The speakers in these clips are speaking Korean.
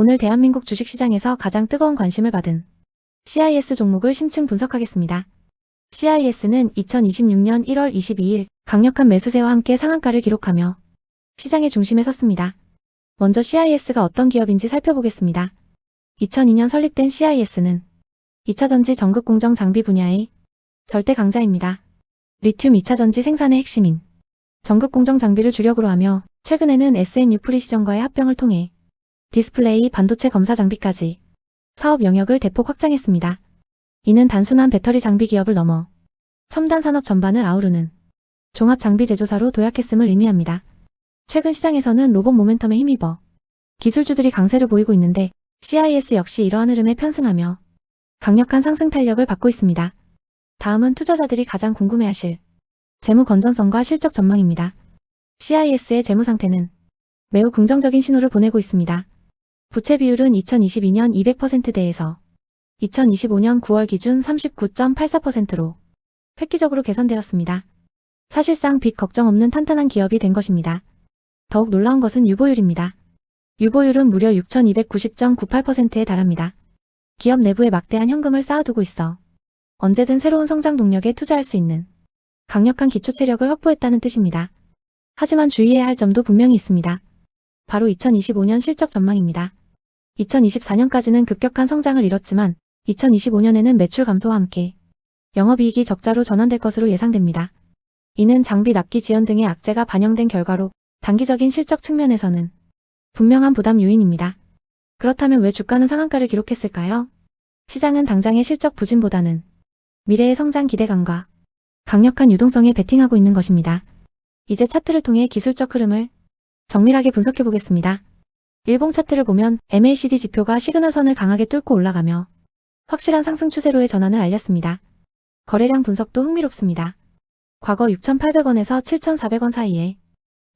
오늘 대한민국 주식시장에서 가장 뜨거운 관심을 받은 CIS 종목을 심층 분석하겠습니다. CIS는 2026년 1월 22일 강력한 매수세와 함께 상한가를 기록하며 시장의 중심에 섰습니다. 먼저 CIS가 어떤 기업인지 살펴보겠습니다. 2002년 설립된 CIS는 2차전지 전극공정 장비 분야의 절대 강자입니다. 리튬 2차전지 생산의 핵심인 전극공정 장비를 주력으로 하며 최근에는 SNU 프리시전과의 합병을 통해 디스플레이 반도체 검사 장비까지 사업 영역을 대폭 확장했습니다. 이는 단순한 배터리 장비 기업을 넘어 첨단 산업 전반을 아우르는 종합 장비 제조사로 도약했음을 의미합니다. 최근 시장에서는 로봇 모멘텀에 힘입어 기술주들이 강세를 보이고 있는데 CIS 역시 이러한 흐름에 편승하며 강력한 상승 탄력을 받고 있습니다. 다음은 투자자들이 가장 궁금해하실 재무 건전성과 실적 전망입니다. CIS의 재무 상태는 매우 긍정적인 신호를 보내고 있습니다. 부채 비율은 2022년 200%대에서 2025년 9월 기준 39.84%로 획기적으로 개선되었습니다. 사실상 빚 걱정 없는 탄탄한 기업이 된 것입니다. 더욱 놀라운 것은 유보율입니다. 유보율은 무려 6,290.98%에 달합니다. 기업 내부에 막대한 현금을 쌓아두고 있어 언제든 새로운 성장 동력에 투자할 수 있는 강력한 기초 체력을 확보했다는 뜻입니다. 하지만 주의해야 할 점도 분명히 있습니다. 바로 2025년 실적 전망입니다. 2024년까지는 급격한 성장을 이뤘지만 2025년에는 매출 감소와 함께 영업이익이 적자로 전환될 것으로 예상됩니다. 이는 장비 납기 지연 등의 악재가 반영된 결과로 단기적인 실적 측면에서는 분명한 부담 요인입니다. 그렇다면 왜 주가는 상한가를 기록했을까요? 시장은 당장의 실적 부진보다는 미래의 성장 기대감과 강력한 유동성에 베팅하고 있는 것입니다. 이제 차트를 통해 기술적 흐름을 정밀하게 분석해 보겠습니다. 일봉 차트를 보면 MACD 지표가 시그널선을 강하게 뚫고 올라가며 확실한 상승 추세로의 전환을 알렸습니다. 거래량 분석도 흥미롭습니다. 과거 6,800원에서 7,400원 사이에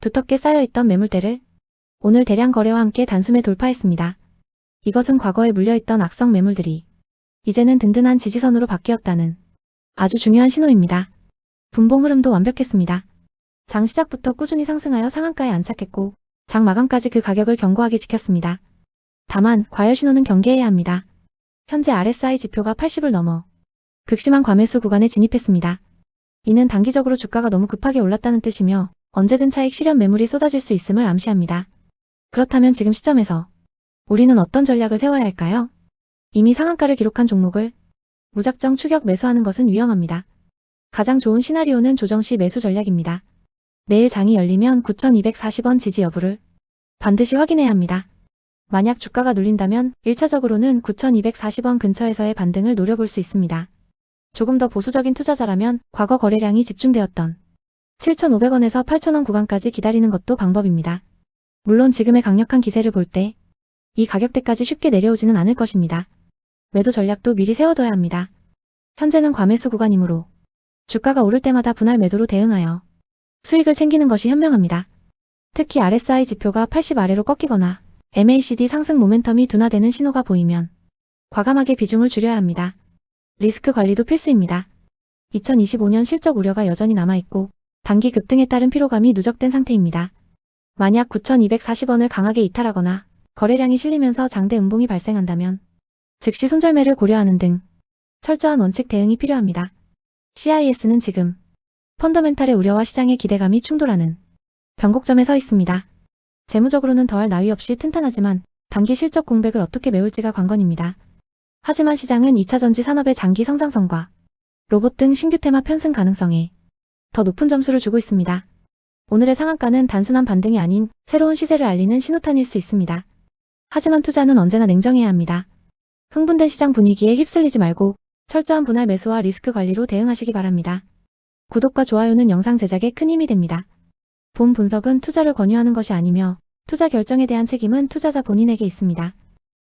두텁게 쌓여있던 매물대를 오늘 대량 거래와 함께 단숨에 돌파했습니다. 이것은 과거에 물려있던 악성 매물들이 이제는 든든한 지지선으로 바뀌었다는 아주 중요한 신호입니다. 분봉 흐름도 완벽했습니다. 장 시작부터 꾸준히 상승하여 상한가에 안착했고 장 마감까지 그 가격을 견고하게 지켰습니다. 다만 과열 신호는 경계해야 합니다. 현재 RSI 지표가 80을 넘어 극심한 과매수 구간에 진입했습니다. 이는 단기적으로 주가가 너무 급하게 올랐다는 뜻이며 언제든 차익 실현 매물이 쏟아질 수 있음을 암시합니다. 그렇다면 지금 시점에서 우리는 어떤 전략을 세워야 할까요? 이미 상한가를 기록한 종목을 무작정 추격 매수하는 것은 위험합니다. 가장 좋은 시나리오는 조정 시 매수 전략입니다. 내일 장이 열리면 9,240원 지지 여부를 반드시 확인해야 합니다. 만약 주가가 눌린다면 1차적으로는 9,240원 근처에서의 반등을 노려볼 수 있습니다. 조금 더 보수적인 투자자라면 과거 거래량이 집중되었던 7,500원에서 8,000원 구간까지 기다리는 것도 방법입니다. 물론 지금의 강력한 기세를 볼 때 이 가격대까지 쉽게 내려오지는 않을 것입니다. 매도 전략도 미리 세워둬야 합니다. 현재는 과매수 구간이므로 주가가 오를 때마다 분할 매도로 대응하여 수익을 챙기는 것이 현명합니다. 특히 RSI 지표가 80 아래로 꺾이거나 MACD 상승 모멘텀이 둔화되는 신호가 보이면 과감하게 비중을 줄여야 합니다. 리스크 관리도 필수입니다. 2025년 실적 우려가 여전히 남아있고 단기 급등에 따른 피로감이 누적된 상태입니다. 만약 9,240원을 강하게 이탈하거나 거래량이 실리면서 장대 음봉이 발생한다면 즉시 손절매를 고려하는 등 철저한 원칙 대응이 필요합니다. CIS는 지금 펀더멘탈의 우려와 시장의 기대감이 충돌하는 변곡점에 서 있습니다. 재무적으로는 더할 나위 없이 튼튼하지만 단기 실적 공백을 어떻게 메울지가 관건입니다. 하지만 시장은 2차 전지 산업의 장기 성장성과 로봇 등 신규 테마 편승 가능성에 더 높은 점수를 주고 있습니다. 오늘의 상한가는 단순한 반등이 아닌 새로운 시세를 알리는 신호탄일 수 있습니다. 하지만 투자는 언제나 냉정해야 합니다. 흥분된 시장 분위기에 휩쓸리지 말고 철저한 분할 매수와 리스크 관리로 대응하시기 바랍니다. 구독과 좋아요는 영상 제작에 큰 힘이 됩니다. 본 분석은 투자를 권유하는 것이 아니며 투자 결정에 대한 책임은 투자자 본인에게 있습니다.